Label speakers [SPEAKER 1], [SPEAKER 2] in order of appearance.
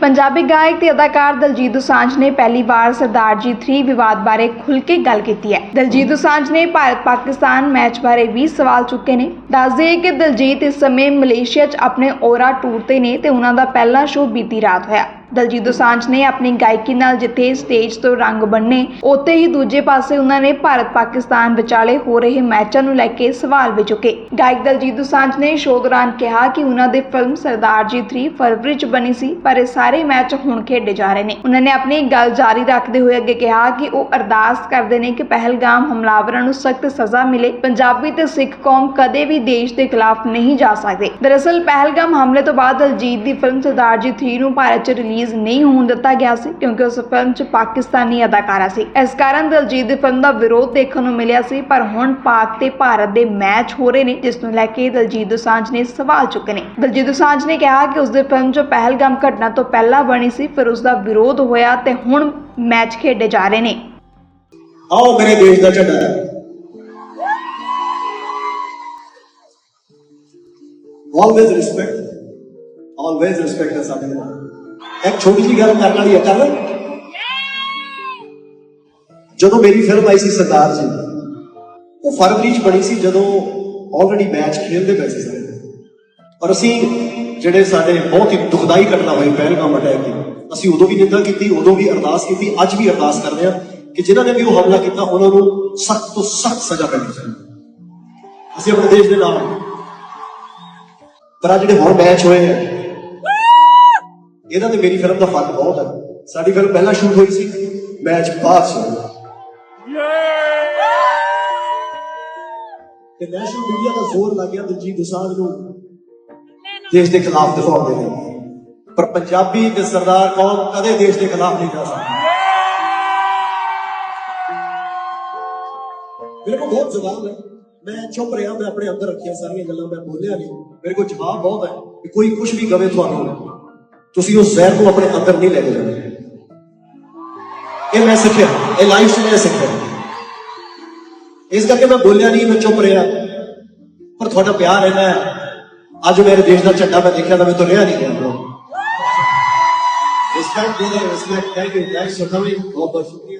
[SPEAKER 1] ਪੰਜਾਬੀ ਗਾਇਕ ਤੇ ਅਦਾਕਾਰ ਦਲਜੀਤ ਦੁਸਾਂਝ ਨੇ ਪਹਿਲੀ ਵਾਰ ਸਰਦਾਰ ਜੀ 3 ਵਿਵਾਦ ਬਾਰੇ ਖੁੱਲ ਕੇ ਗੱਲ ਕੀਤੀ ਹੈ। ਦਲਜੀਤ ਦੁਸਾਂਝ ਨੇ ਭਾਰਤ ਪਾਕਿਸਤਾਨ ਮੈਚ ਬਾਰੇ ਵੀ ਸਵਾਲ ਚੁੱਕੇ ਨੇ। ਦੱਸਦੇ ਕਿ ਦਲਜੀਤ ਇਸ ਸਮੇਂ ਮਲੇਸ਼ੀਆ 'ਚ ਆਪਣੇ ਔਰਾ ਟੂਰ ਤੇ ਨੇ ਤੇ ਉਹਨਾਂ ਦਾ ਪਹਿਲਾ ਸ਼ੋਅ ਬੀਤੀ ਰਾਤ ਹੋਇਆ। ਦਲਜੀਤ ਦੋਸਾਂਝ ਨੇ ਆਪਣੀ ਗਾਇਕੀ ਨਾਲ ਜਿੱਥੇ ਸਟੇਜ ਤੋਂ ਰੰਗ ਬੰਨੇ, ਉੱਥੇ ਹੀ ਦੂਜੇ ਪਾਸੇ ਉਹਨਾਂ ਨੇ ਭਾਰਤ ਪਾਕਿਸਤਾਨ ਵਿਚਾਲੇ ਹੋ ਰਹੇ ਮੈਚਾਂ ਨੂੰ ਲੈ ਕੇ ਸਵਾਲ ਵੀ ਚੁੱਕੇ। ਗਾਇਕ ਦਲਜੀਤ ਦੋਸਾਂਝ ਨੇ ਸ਼ੋਅ ਦੌਰਾਨ ਕਿਹਾ ਕਿ ਉਹਨਾਂ ਦੀ ਫਿਲਮ ਸਰਦਾਰ ਜੀ 3 ਫਰਵਰੀ 'ਚ ਬਣੀ ਸੀ, ਪਰ ਇਹ ਸਾਰੇ ਮੈਚ ਹੁਣ ਖੇਡੇ ਜਾ ਰਹੇ ਨੇ। ਉਹਨਾਂ ਨੇ ਆਪਣੀ ਗੱਲ ਜਾਰੀ ਰੱਖਦੇ ਹੋਏ ਅੱਗੇ ਕਿਹਾ ਕਿ ਉਹ ਅਰਦਾਸ ਕਰਦੇ ਨੇ ਕਿ ਪਹਿਲਗਾਮ ਹਮਲਾਵਰਾਂ ਨੂੰ ਸਖਤ ਸਜ਼ਾ ਮਿਲੇ। ਪੰਜਾਬੀ ਤੇ ਸਿੱਖ ਕੌਮ ਕਦੇ ਵੀ ਦੇਸ਼ ਦੇ ਖਿਲਾਫ ਨਹੀਂ ਜਾ ਸਕਦੇ। ਦਰਅਸਲ, ਪਹਿਲਗਾਮ ਹਮਲੇ ਤੋਂ ਬਾਅਦ ਦਲਜੀਤ ਦੀ ਫਿਲਮ ਸਰਦਾਰ ਜੀ 3 ਨੂੰ ਭਾਰਤ 'ਚ ਰਿਲੀਜ਼ ਨਹੀਂ ਹੋਣ ਦਿੱਤਾ ਗਿਆ ਸੀ, ਕਿਉਂਕਿ ਉਸ ਫਿਲਮ 'ਚ ਪਾਕਿਸਤਾਨੀ ਅਦਾਕਾਰਾ ਸੀ। ਇਸ ਕਾਰਨ ਦਲਜੀਤ ਦੀ ਫਿਲਮ ਦਾ ਵਿਰੋਧ ਦੇਖਣ ਨੂੰ ਮਿਲਿਆ ਸੀ, ਪਰ ਹੁਣ ਪਾਕ ਤੇ ਭਾਰਤ ਦੇ ਮੈਚ ਹੋ ਰਹੇ ਨੇ, ਜਿਸ ਨੂੰ ਲੈ ਕੇ ਦਲਜੀਤ ਦੋਸਾਂਝ ਨੇ ਸਵਾਲ ਚੁੱਕੇ ਨੇ। ਦਲਜੀਤ ਦੋਸਾਂਝ ਨੇ ਕਿਹਾ ਕਿ ਉਸ ਦੀ ਫਿਲਮ 'ਚ ਪਹਿਲਗਾਮ ਘਟਨਾ ਤੋਂ ਪਹਿਲਾਂ ਬਣੀ ਸੀ, ਫਿਰ ਉਸ ਦਾ ਵਿਰੋਧ ਹੋਇਆ ਤੇ ਹੁਣ ਮੈਚ ਖੇਡੇ ਜਾ ਰਹੇ ਨੇ।
[SPEAKER 2] ਆਓ ਮੇਰੇ ਦੇਸ਼ ਦਾ ਝੰਡਾ ਹੈ। ਆਲਵੇਜ਼ ਰਿਸਪੈਕਟ ਆਲਵੇਜ਼ ਰਿਸਪੈਕਟ ਹੈ ਇੱਕ ਛੋਟੀ ਜਿਹੀ ਗੱਲ ਕਰਨ ਵਾਲੀ ਹੈ ਕਰ ਜਦੋਂ ਮੇਰੀ ਫਿਲਮ ਆਈ ਸੀ ਸਰਦਾਰ ਜੀ, ਉਹ ਫਰਵਰੀ ਚ ਬਣੀ ਸੀ ਜਦੋਂ ਆਲਰੇਡੀ ਮੈਚ ਖੇਡਦੇ ਪਏ ਸੀ ਸਾਰੇ। ਔਰ ਅਸੀਂ ਜਿਹੜੇ ਸਾਡੇ ਬਹੁਤ ਹੀ ਦੁਖਦਾਈ ਘਟਨਾ ਹੋਈ ਪਹਿਲਗਾਮ ਅਟੈਕ ਦੀ, ਅਸੀਂ ਉਦੋਂ ਵੀ ਨਿੰਦਾ ਕੀਤੀ, ਉਦੋਂ ਵੀ ਅਰਦਾਸ ਕੀਤੀ, ਅੱਜ ਵੀ ਅਰਦਾਸ ਕਰਦੇ ਹਾਂ ਕਿ ਜਿਨ੍ਹਾਂ ਨੇ ਵੀ ਉਹ ਹਮਲਾ ਕੀਤਾ, ਉਹਨਾਂ ਨੂੰ ਸਖਤ ਤੋਂ ਸਖਤ ਸਜ਼ਾ ਮਿਲਣੀ ਚਾਹੀਦੀ। ਅਸੀਂ ਆਪਣੇ ਦੇਸ਼ ਦੇ ਨਾਲ ਪਰ ਆ ਜਿਹੜੇ ਹੋਰ ਮੈਚ ਹੋਏ ਹੈ ਇਹਦਾ ਤੇ ਮੇਰੀ ਫਿਲਮ ਦਾ ਫ਼ਰਕ ਬਹੁਤ ਹੈ। ਸਾਡੀ ਫਿਲਮ ਪਹਿਲਾਂ ਸ਼ੂਟ ਹੋਈ ਸੀ, ਮੈਚ ਬਾਅਦ ਚ ਤੇ ਨੈਸ਼ਨਲ ਮੀਡੀਆ ਦਾ ਜ਼ੋਰ ਲੱਗ ਗਿਆ ਦਿਲਜੀਤ ਦੋਸਾਂਝ ਨੂੰ। ਦੇਸ਼ ਦੇ ਖਿਲਾਫ ਦਿਖਾਉਣ ਦੇ ਲਈ। ਪਰ ਪੰਜਾਬੀ ਤੇ ਸਰਦਾਰ ਕੌਮ ਕਦੇ ਦੇਸ਼ ਦੇ ਖਿਲਾਫ ਨਹੀਂ ਜਾ ਸਕਦੀ। ਮੇਰੇ ਕੋਲ ਬਹੁਤ ਜਵਾਬ ਹੈ। ਮੈਂ ਚੁੱਪ ਰਿਹਾ, ਮੈਂ ਆਪਣੇ ਅੰਦਰ ਰੱਖਿਆ ਸਾਰੀਆਂ ਗੱਲਾਂ, ਮੈਂ ਬੋਲਿਆ ਨਹੀਂ। ਮੇਰੇ ਕੋਲ ਜਵਾਬ ਬਹੁਤ ਹੈ ਕਿ ਕੋਈ ਕੁਝ ਵੀ ਕਵੇ ਤੁਹਾਨੂੰ। ਤੁਸੀਂ ਉਸ ਜ਼ਹਿਰ ਨੂੰ ਆਪਣੇ ਅੰਦਰ ਨਹੀਂ ਲੈ ਕੇ ਜਾਣਾ ਇਹ ਮੈਂ ਸਿੱਖਿਆ, ਇਹ ਲਾਈਫ 'ਚ ਮੈਂ ਸਿੱਖਿਆ। ਇਸ ਕਰਕੇ ਮੈਂ ਬੋਲਿਆ ਨਹੀਂ, ਮੈਂ ਚੁੱਪ ਰਿਹਾ ਪਰ ਤੁਹਾਡਾ ਪਿਆਰ ਇੰਨਾ ਹੈ। ਅੱਜ ਮੇਰੇ ਦੇਸ਼ ਦਾ ਝੰਡਾ ਮੈਂ ਦੇਖਿਆ ਤਾਂ ਮੈਂ ਤੋਂ ਰਿਹਾ ਨਹੀਂ ਗਿਆ। ਰਿਸਪੈਕਟ ਦੇ respect thank you thanks for coming ਬਹੁਤ ਬਹੁਤ ਸ਼ੁਕਰੀਆ।